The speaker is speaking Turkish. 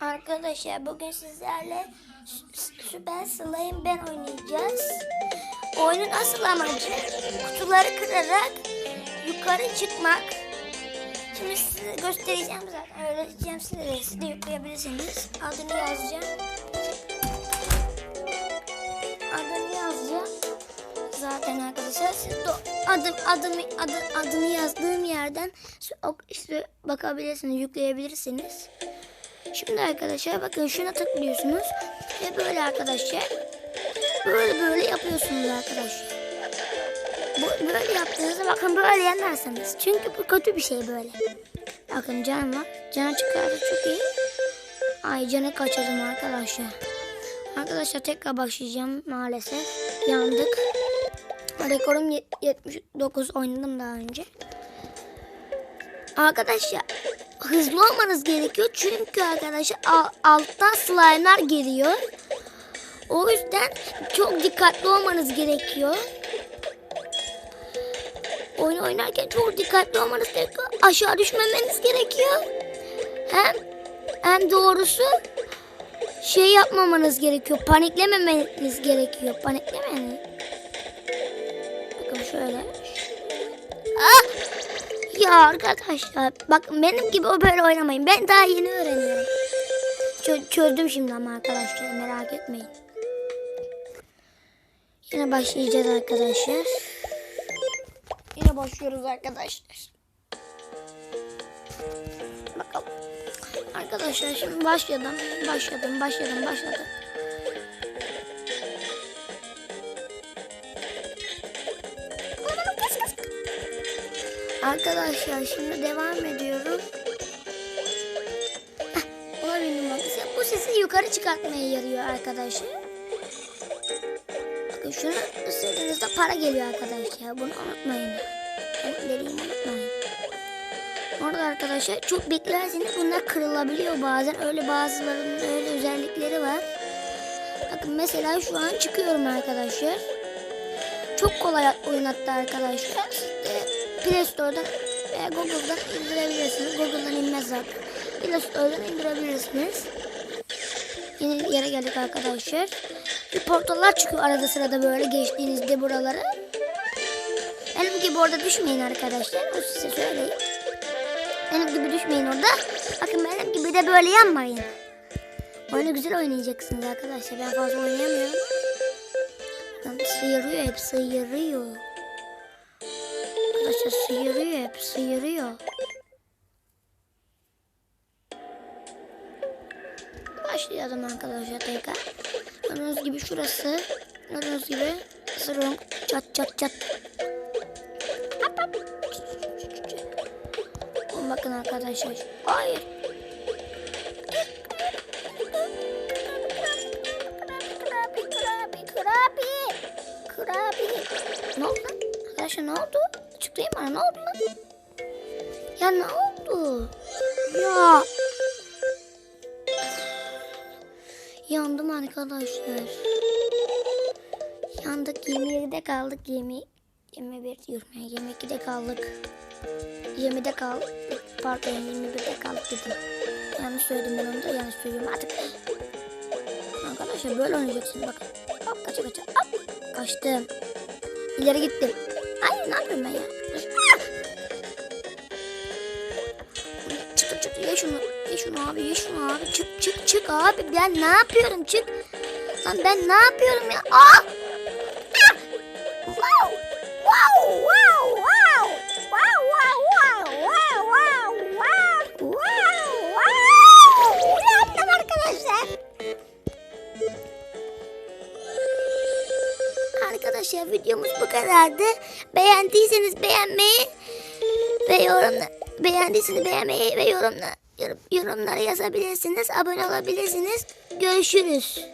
Arkadaşlar bugün sizlerle Sü- Süper Slime Ben oynayacağız. Oyunun asıl amacı kutuları kırarak yukarı çıkmak. Şimdi size göstereceğim zaten. Öğreteceğim size de. Siz de yükleyebilirsiniz. Adını yazacağım. Adını yazacağım. Zaten arkadaşlar siz de adım, adım, adı, adını yazdığım yerden işte bakabilirsiniz, yükleyebilirsiniz. Şimdi arkadaşlar bakın şuna tıklıyorsunuz ve böyle arkadaşlar böyle böyle yapıyorsunuz arkadaşlar. Bu, böyle yaptığınızda bakın böyle yenersiniz. Çünkü bu kötü bir şey böyle. Bakın can var. Can çıkardı çok iyi. Ay canı kaçırdım arkadaşlar. Arkadaşlar tekrar başlayacağım maalesef. Yandık. Rekorum yet- 79 oynadım daha önce. Arkadaşlar hızlı olmanız gerekiyor. Çünkü arkadaşlar al- alttan slime'lar geliyor. O yüzden çok dikkatli olmanız gerekiyor. Oyun oynarken çok dikkatli olmanız gerekiyor. Aşağı düşmemeniz gerekiyor. Hem hem doğrusu şey yapmamanız gerekiyor. Paniklememeniz gerekiyor. Paniklemeyin. Bakın şöyle. Ah! Ya arkadaşlar bakın benim gibi o böyle oynamayın. Ben daha yeni öğreniyorum. Çö- çözdüm şimdi ama arkadaşlar merak etmeyin. Yine başlayacağız arkadaşlar. Yine başlıyoruz arkadaşlar. Bakalım. Arkadaşlar şimdi başladım. Başladım, başladım, başladım. Arkadaşlar şimdi devam ediyorum. Heh, bindim bak. Bu sesi yukarı çıkartmaya yarıyor arkadaşlar. Bakın şunu ısırdığınızda para geliyor arkadaşlar. Bunu unutmayın. Dediğimi unutmayın. Orada arkadaşlar çok beklerseniz bunlar kırılabiliyor bazen. Öyle bazılarının öyle özellikleri var. Bakın mesela şu an çıkıyorum arkadaşlar. Çok kolay oyun hatta arkadaşlar. Play Store'dan veya Google'dan indirebilirsiniz. Google'dan inmez zaten. Play Store'dan indirebilirsiniz. Yeni yere geldik arkadaşlar. Bir portallar çıkıyor arada sırada böyle geçtiğinizde buraları. Benim gibi orada düşmeyin arkadaşlar. O size söyleyeyim. Benim gibi düşmeyin orada. Bakın benim gibi de böyle yanmayın. Oyunu güzel oynayacaksınız arkadaşlar. Ben fazla oynayamıyorum. Sıyırıyor hep sıyırıyor. Arkadaşlar sıyırıyor hep sıyırıyor. Başlayalım arkadaşlar tekrar. Gördüğünüz gibi şurası. Gördüğünüz gibi sırrım çat çat çat. Hop, hop. Bakın arkadaşlar. Hayır. Krabi, krabi. Krabi. Ne oldu? Arkadaşlar ne oldu? Açıklayın bana ne oldu lan? Ya ne oldu? Ya. Yandım arkadaşlar. Yandık 27'de kaldık 20 21 diyorum ya 22'de kaldık. 20'de kaldık. Pardon 21'de kaldık dedim. Yanlış söyledim ben onu da yanlış söylüyorum artık. Arkadaşlar böyle oynayacaksın bakın. Hop kaça kaça hop. Kaçtım. İleri gittim. Ay ne yapıyorum ya? Ah! Çık çık ye şunu. Ye şunu abi ye şunu abi. Çık çık çık abi. Ben ne yapıyorum çık. Lan ben ne yapıyorum ya? Ah! Ah! Wow! Wow! Wow! Wow! Arkadaşlar videomuz bu kadardı. Beğendiyseniz beğenmeyi ve yorumla beğendiyseniz beğenmeyi ve yorumla yorum, yorumlara yazabilirsiniz. Abone olabilirsiniz. Görüşürüz.